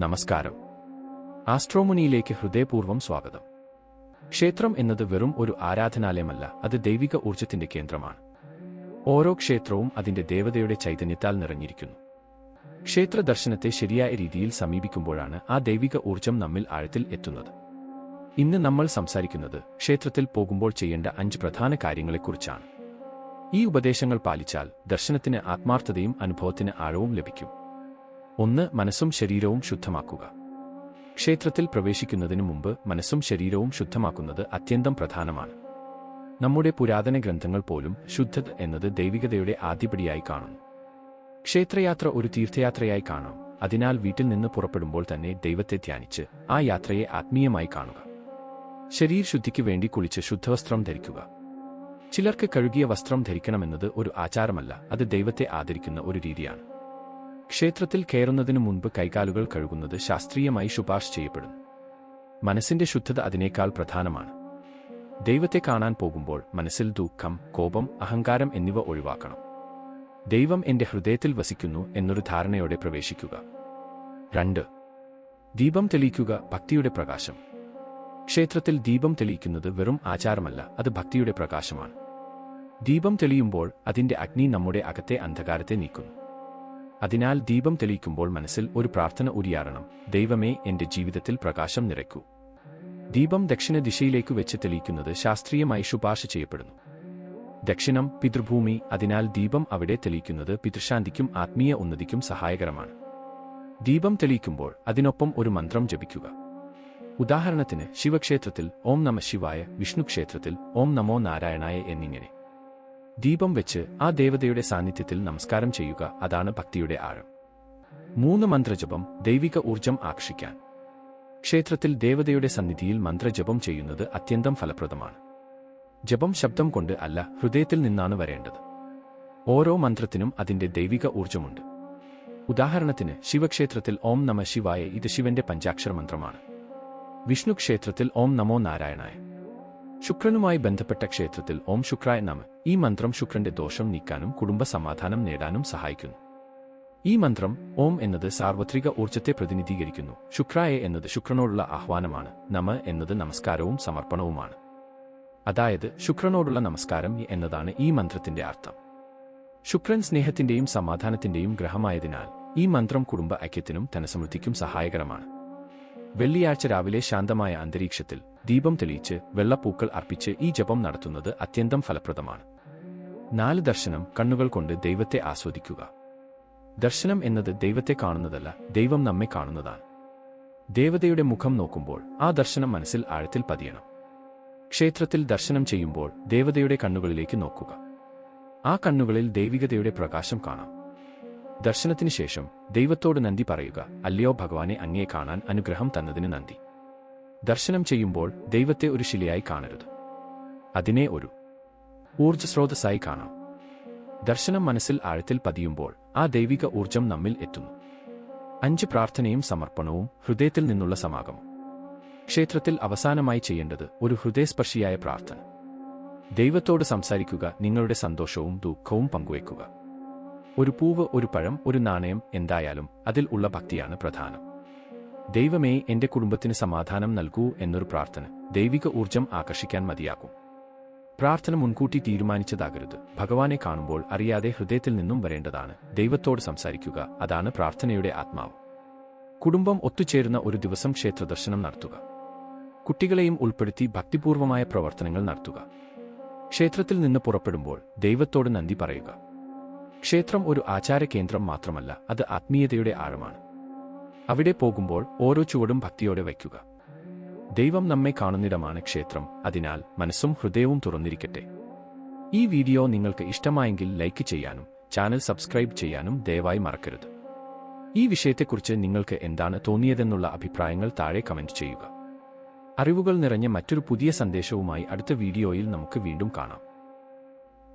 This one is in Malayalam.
നമസ്കാരം. ആസ്ട്രോമുനിയിലേക്ക് ഹൃദയപൂർവം സ്വാഗതം. ക്ഷേത്രം എന്നത് വെറും ഒരു ആരാധനാലയമല്ല അത് ദൈവിക ഊർജത്തിന്റെ കേന്ദ്രമാണ്. ഓരോ ക്ഷേത്രവും അതിന്റെ ദേവതയുടെ ചൈതന്യത്താൽ നിറഞ്ഞിരിക്കുന്നു. ക്ഷേത്ര ദർശനത്തെ ശരിയായ രീതിയിൽ സമീപിക്കുമ്പോഴാണ് ആ ദൈവിക ഊർജം നമ്മിൽ ആഴത്തിൽ എത്തുന്നത്. ഇന്ന് നമ്മൾ സംസാരിക്കുന്നത് ക്ഷേത്രത്തിൽ പോകുമ്പോൾ ചെയ്യേണ്ട അഞ്ച് പ്രധാന കാര്യങ്ങളെക്കുറിച്ചാണ്. ഈ ഉപദേശങ്ങൾ പാലിച്ചാൽ ദർശനത്തിന് ആത്മാർത്ഥതയും അനുഭവത്തിന് ആഴവും ലഭിക്കും. ഒന്ന് മനസ്സും ശരീരവും ശുദ്ധമാക്കുക. ക്ഷേത്രത്തിൽ പ്രവേശിക്കുന്നതിനു മുമ്പ് മനസ്സും ശരീരവും ശുദ്ധമാക്കുന്നത് അത്യന്തം പ്രധാനമാണ്. നമ്മുടെ പുരാതന ഗ്രന്ഥങ്ങൾ പോലും ശുദ്ധത എന്നത് ദൈവികതയുടെ ആദ്യപടിയായി കാണുന്നു. ക്ഷേത്രയാത്ര ഒരു തീർത്ഥയാത്രയായി കാണാം. അതിനാൽ വീട്ടിൽ നിന്ന് പുറപ്പെടുമ്പോൾ തന്നെ ദൈവത്തെ ധ്യാനിച്ച് ആ യാത്രയെ ആത്മീയമായി കാണുക. ശരീരശുദ്ധിക്ക് വേണ്ടി കുളിച്ച് ശുദ്ധവസ്ത്രം ധരിക്കുക. ചിലർക്ക് കഴുകിയ വസ്ത്രം ധരിക്കണമെന്നത് ഒരു ആചാരമല്ല അത് ദൈവത്തെ ആദരിക്കുന്ന ഒരു രീതിയാണ്. ക്ഷേത്രത്തിൽ കയറുന്നതിനു മുൻപ് കൈകാലുകൾ കഴുകുന്നത് ശാസ്ത്രീയമായി ശുപാർശ ചെയ്യപ്പെടുന്നു. മനസ്സിന്റെ ശുദ്ധത അതിനേക്കാൾ പ്രധാനമാണ്. ദൈവത്തെ കാണാൻ പോകുമ്പോൾ മനസ്സിൽ ദുഃഖം കോപം അഹങ്കാരം എന്നിവ ഒഴിവാക്കണം. ദൈവം എന്റെ ഹൃദയത്തിൽ വസിക്കുന്നു എന്നൊരു ധാരണയോടെ പ്രവേശിക്കുക. രണ്ട് ദീപം തെളിയിക്കുക ഭക്തിയുടെ പ്രകാശം. ക്ഷേത്രത്തിൽ ദീപം തെളിയിക്കുന്നത് വെറും ആചാരമല്ല അത് ഭക്തിയുടെ പ്രകാശമാണ്. ദീപം തെളിയുമ്പോൾ അതിന്റെ അഗ്നി നമ്മുടെ അകത്തെ അന്ധകാരത്തെ നീക്കുന്നു. അതിനാൽ ദീപം തെളിയിക്കുമ്പോൾ മനസ്സിൽ ഒരു പ്രാർത്ഥന ഉരിയാറണം. ദൈവമേ എന്റെ ജീവിതത്തിൽ പ്രകാശം നിറയ്ക്കൂ. ദീപം ദക്ഷിണ ദിശയിലേക്ക് വെച്ച് തെളിയിക്കുന്നത് ശാസ്ത്രീയമായി ശുപാർശ ചെയ്യപ്പെടുന്നു. ദക്ഷിണം പിതൃഭൂമി അതിനാൽ ദീപം അവിടെ തെളിയിക്കുന്നത് പിതൃശാന്തിക്കും ആത്മീയ ഉന്നതിക്കും സഹായകരമാണ്. ദീപം തെളിയിക്കുമ്പോൾ അതിനൊപ്പം ഒരു മന്ത്രം ജപിക്കുക. ഉദാഹരണത്തിന് ശിവക്ഷേത്രത്തിൽ ഓം നമ ശിവായ വിഷ്ണു ക്ഷേത്രത്തിൽ ഓം നമോ നാരായണായ എന്നിങ്ങനെ. ദീപം വെച്ച് ആ ദേവതയുടെ സാന്നിധ്യത്തിൽ നമസ്കാരം ചെയ്യുക അതാണ് ഭക്തിയുടെ ആഴം. മൂന്ന് മന്ത്രജപം ദൈവിക ഊർജം ആകർഷിക്കാൻ. ക്ഷേത്രത്തിൽ ദേവതയുടെ സന്നിധിയിൽ മന്ത്രജപം ചെയ്യുന്നത് അത്യന്തം ഫലപ്രദമാണ്. ജപം ശബ്ദം കൊണ്ട് അല്ല ഹൃദയത്തിൽ നിന്നാണ് വരേണ്ടത്. ഓരോ മന്ത്രത്തിനും അതിന്റെ ദൈവിക ഊർജമുണ്ട് ഉദാഹരണത്തിന് ശിവക്ഷേത്രത്തിൽ ഓം നമ ശിവായ ഇത് ശിവന്റെ പഞ്ചാക്ഷര മന്ത്രമാണ് വിഷ്ണുക്ഷേത്രത്തിൽ ഓം നമോ നാരായണായ. ശുക്രനുമായി ബന്ധപ്പെട്ട ക്ഷേത്രത്തിൽ ഓം ശുക്രായ നമ. ഈ മന്ത്രം ശുക്രന്റെ ദോഷം നീക്കാനും കുടുംബ സമാധാനം നേടാനും സഹായിക്കുന്നു. ഈ മന്ത്രം ഓം എന്നത് സാർവത്രിക ഊർജത്തെ പ്രതിനിധീകരിക്കുന്നു. ശുക്രായ എന്നത് ശുക്രനോടുള്ള ആഹ്വാനമാണ്. നമ എന്നത് നമസ്കാരവും സമർപ്പണവുമാണ്. അതായത് ശുക്രനോടുള്ള നമസ്കാരം എന്നതാണ് ഈ മന്ത്രത്തിന്റെ അർത്ഥം. ശുക്രൻ സ്നേഹത്തിന്റെയും സമാധാനത്തിന്റെയും ഗ്രഹമായതിനാൽ ഈ മന്ത്രം കുടുംബ ഐക്യത്തിനും ധനസമൃദ്ധിക്കും സഹായകരമാണ്. വെള്ളിയാഴ്ച രാവിലെ ശാന്തമായ അന്തരീക്ഷത്തിൽ ദീപം തെളിയിച്ച് വെള്ളപ്പൂക്കൾ അർപ്പിച്ച് ഈ ജപം നടത്തുന്നത് അത്യന്തം ഫലപ്രദമാണ്. നാല് ദർശനം കണ്ണുകൾ കൊണ്ട് ദൈവത്തെ ആസ്വദിക്കുക. ദർശനം എന്നത് ദൈവത്തെ കാണുന്നതല്ല ദൈവം നമ്മെ കാണുന്നതാണ്. ദേവതയുടെ മുഖം നോക്കുമ്പോൾ ആ ദർശനം മനസ്സിൽ ആഴത്തിൽ പതിയണം. ക്ഷേത്രത്തിൽ ദർശനം ചെയ്യുമ്പോൾ ദേവതയുടെ കണ്ണുകളിലേക്ക് നോക്കുക. ആ കണ്ണുകളിൽ ദൈവികതയുടെ പ്രകാശം കാണാം. ദർശനത്തിന് ശേഷം ദൈവത്തോട് നന്ദി പറയുക അല്ലയോ ഭഗവാനെ അങ്ങേ കാണാൻ അനുഗ്രഹം തന്നതിന് നന്ദി. ദർശനം ചെയ്യുമ്പോൾ ദൈവത്തെ ഒരു ശിലയായി കാണരുത്. അതിനെ ഒരു ഊർജസ്രോതസ്സായി കാണാം. ദർശനം മനസ്സിൽ ആഴത്തിൽ പതിയുമ്പോൾ ആ ദൈവിക ഊർജം നമ്മിൽ എത്തുന്നു. അഞ്ച് പ്രാർത്ഥനയും സമർപ്പണവും ഹൃദയത്തിൽ നിന്നുള്ള സമാഗമം. ക്ഷേത്രത്തിൽ അവസാനമായി ചെയ്യേണ്ടത് ഒരു ഹൃദയസ്പർശിയായ പ്രാർത്ഥന. ദൈവത്തോട് സംസാരിക്കുക നിങ്ങളുടെ സന്തോഷവും ദുഃഖവും പങ്കുവയ്ക്കുക. ഒരു പൂവ് ഒരു പഴം ഒരു നാണയം എന്തായാലും അതിൽ ഉള്ള ഭക്തിയാണ് പ്രധാനം. ദൈവമേ എന്റെ കുടുംബത്തിന് സമാധാനം നൽകൂ എന്നൊരു പ്രാർത്ഥന. ദൈവിക ഊർജം ആകർഷിക്കാൻ മതിയാകും പ്രാർത്ഥന മുൻകൂട്ടി തീരുമാനിച്ചതാകരുത്. ഭഗവാനെ കാണുമ്പോൾ അറിയാതെ ഹൃദയത്തിൽ നിന്നും വരേണ്ടതാണ്. ദൈവത്തോട് സംസാരിക്കുക അതാണ് പ്രാർത്ഥനയുടെ ആത്മാവ്. കുടുംബം ഒത്തുചേരുന്ന ഒരു ദിവസം ക്ഷേത്രദർശനം നടത്തുക. കുട്ടികളെയും ഉൾപ്പെടുത്തി ഭക്തിപൂർവമായ പ്രവർത്തനങ്ങൾ നടത്തുക. ക്ഷേത്രത്തിൽ നിന്ന് പുറപ്പെടുമ്പോൾ ദൈവത്തോട് നന്ദി പറയുക. ക്ഷേത്രം ഒരു ആചാര കേന്ദ്രം മാത്രമല്ല അത് ആത്മീയതയുടെ ആഴമാണ്. അവിടെ പോകുമ്പോൾ ഓരോ ചുവടും ഭക്തിയോടെ വയ്ക്കുക. ദൈവം നമ്മെ കാണുന്നിടമാണ് ക്ഷേത്രം. അതിനാൽ മനസ്സും ഹൃദയവും തുറന്നിരിക്കട്ടെ. ഈ വീഡിയോ നിങ്ങൾക്ക് ഇഷ്ടമായെങ്കിൽ ലൈക്ക് ചെയ്യാനും ചാനൽ സബ്സ്ക്രൈബ് ചെയ്യാനും ദയവായി മറക്കരുത്. ഈ വിഷയത്തെക്കുറിച്ച് നിങ്ങൾക്ക് എന്താണ് തോന്നിയതെന്നുള്ള അഭിപ്രായങ്ങൾ താഴെ കമന്റ് ചെയ്യുക. അറിവുകൾ നിറഞ്ഞ മറ്റൊരു പുതിയ സന്ദേശവുമായി അടുത്ത വീഡിയോയിൽ നമുക്ക് വീണ്ടും കാണാം.